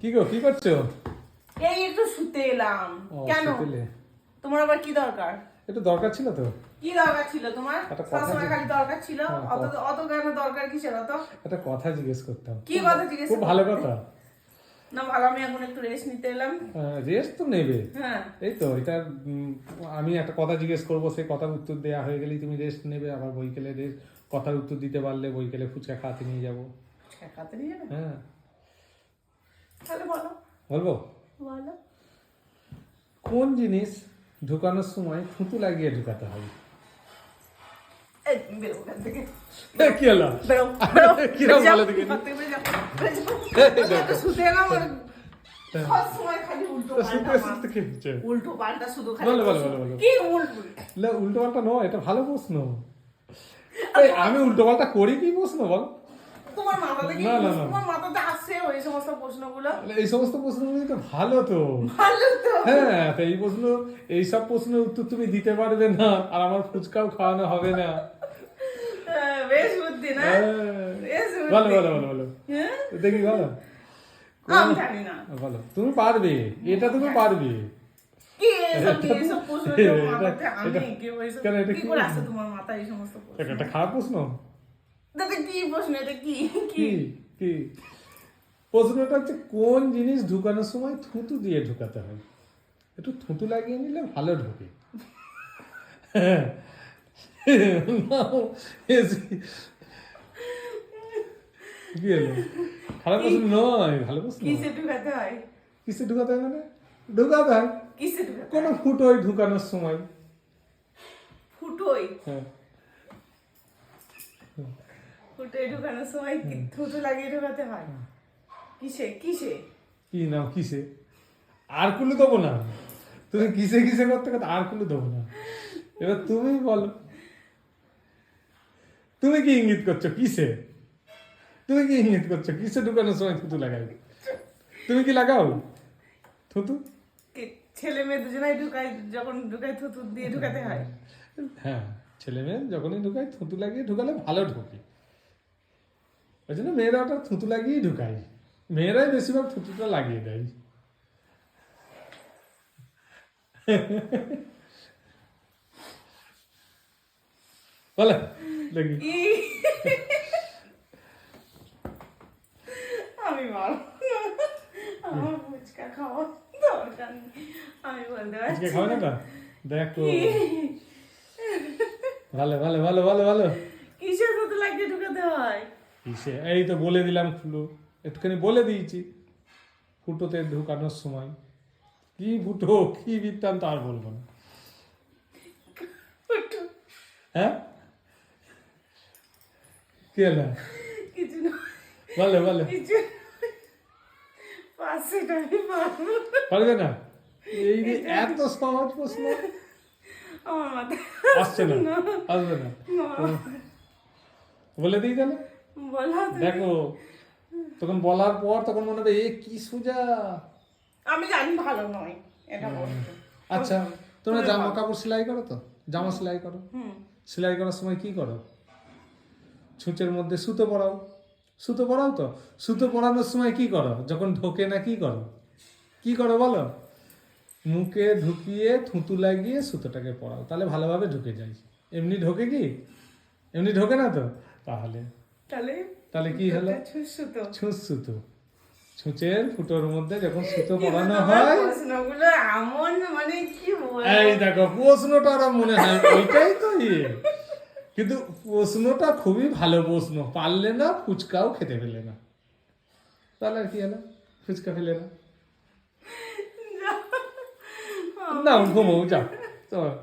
কি গো কি করছ? এই একটু শুতে এলাম। কেন? তোমার আবার কি দরকার? একটু দরকার ছিল তো। কি দরকার ছিল তোমার? সবসময় খালি দরকার ছিল। হ্যাঁ, অত অত কেন দরকার কিসের অত? একটা কথা জিজ্ঞেস করতাম। কি কথা জিজ্ঞেস খুব ভালো কথা। না ভালো আমি এখন একটু রেস্ট নিতে এলাম। রেস্ট তো নেবে। হ্যাঁ। এই তো এটা আমি একটা কথা জিজ্ঞেস করব সেই কথার উত্তর দেয়া হয়ে গেলেই তুমি রেস্ট নেবে আবার বইকেলে রেস্ট কথার উত্তর দিতে পারলে বইকেলে ফুচকা খাতে নিয়ে যাব। খাতে নিয়ে যাবে? হ্যাঁ। তাহলে বলো। বলব? বলো। কোন জিনিস ঢুকানোর সময় থুতু লাগিয়ে ঢুকাতে হবে? কি হলো। কিরম দেখি? শুতে এলাম, উল্টো পাল্টা শুধু। কি না নয় এটা ভালো প্রশ্ন। আমি উল্টো পাল্টা করি কি প্রশ্ন বল? তোমার মাথাতে কি। তোমার মাথাতে আসছে ওই সমস্ত প্রশ্নগুলো। এই সমস্ত প্রশ্নগুলি তো ভালো তো? ভালো তো। হ্যাঁ তো এই প্রশ্ন এইসব প্রশ্নের উত্তর তুমি দিতে পারবে না আর আমার ফুচকাও খাওয়ানো হবে না। হ্যাঁ, বেশ বুদ্ধি না? হ্যাঁ। বলো বলো বলো হ্যাঁ? দেখি বলো। আমি জানি না। বলো। তুমি পারবে এটা তুমি পারবে। কি এসব কি এসব প্রশ্ন যে এটা- এই খারাপ প্রশ্ন। কি প্রশ্ন এটা কি? কি? কি? কি? প্রশ্নটা হচ্ছে কোন জিনিস ঢুকানোর সময় থুতু দিয়ে ঢুকাতে হয়? একটু থুতু লাগিয়ে নিলে ভালো ঢোকে। কি হলো? খারাপ প্রশ্ন নয় ভালো প্রশ্ন। কিসে ঢুকাতে হয়? কিসে ঢুকাতে হয় মানে? ঢুকাতে হয়। কিসে ঢুকাতে কোনো ফুটোয় ঢুকানোর সময়। ফুটোই হ্যাঁ। ফুটোই ঢুকানোর সময় থুতু লাগিয়ে ঢুকাতে হয়? কিসে? কিসে? কি নাও কিসে? আর কুলু দেবো না। তুমি কিসে কিসে করতে করতে আর কুলু দেবো না। এবার তুমি বলো। তুমি কি ইঙ্গিত করছ কিসে? তুমি কি ইঙ্গিত করছ কিসে ঢুকানোর সময় থুতু লাগাই? তুমি কি লাগাও? থুতু? কি ছেলে মেয়ে দুজনাই ঢুকায় যখন ঢুকায় থুতু দিয়ে ঢুকাতে হয়? হ্যাঁ ছেলে মেয়ে যখনই ঢুকায় থুতু লাগিয়ে ঢুকালে ভালো ঢোকে। ওই জন্য মেয়েরা ওটা থুতু লাগিয়েই ঢুকায় মেয়েরাই বেশিরভাগ থুতুটা লাগিয়ে দেয়। বলে দেখি। আমি। আমার ফুচকা খাওয়া দরকার আমি বলতে পারছি খাও না। না। দেখো। ভালো ভালো ভালো ভালো ভালো। কিসের থুতু লাগিয়ে ঢুকাতে হয়? কিসে এই তো বলে দিলাম ফুলো। একটুখানি বলে দিয়েছি। ফুটোতে ঢুকানোর সময়। কি ফুটো? কি বৃত্তান্ত? আর বলব না। হ্যাঁ? কি হলো বলো বলো। না। পারবে এই যে এত সহজ প্রশ্ন। আসছে না। আসবে না। বলে দিই তাহলে। দেখো তখন বলার পর তখন মনে হবে এ কি সোজা? আমি জানি ভালো নয় এটা আচ্ছা তোমরা জামা কাপড় সেলাই করো তো? জামা সেলাই করো? সেলাই করার সময় কি করো? ছুঁচের মধ্যে সুতো পরাও। সুতো পরাও তো? সুতো পরানোর সময় কি করো? যখন ঢোকে না কি করো? কি করো বলো? মুখে ঢুকিয়ে থুতু লাগিয়ে সুতোটাকে পরাও তাহলে ভালোভাবে ঢুকে যায়। এমনি ঢোকে কি? এমনি ঢোকে না তো? তাহলে তাহলে তাহলে কি হলো? সুতো। ছুঁচ সুতো। ছুঁচের ফুটোর মধ্যে যখন সুতো পরানো হয় প্রশ্নগুলো এমন মানে কি এই দেখো প্রশ্নটা ওরা মনে হয় ওইটাই তো ইয়ে। কিন্তু প্রশ্নটা খুবই ভালো প্রশ্ন পারলে না ফুচকাও খেতে পেলে না। তাহলে আর কি হলো? ফুচকা ফেলে না। না ঘুমো যাও চলো।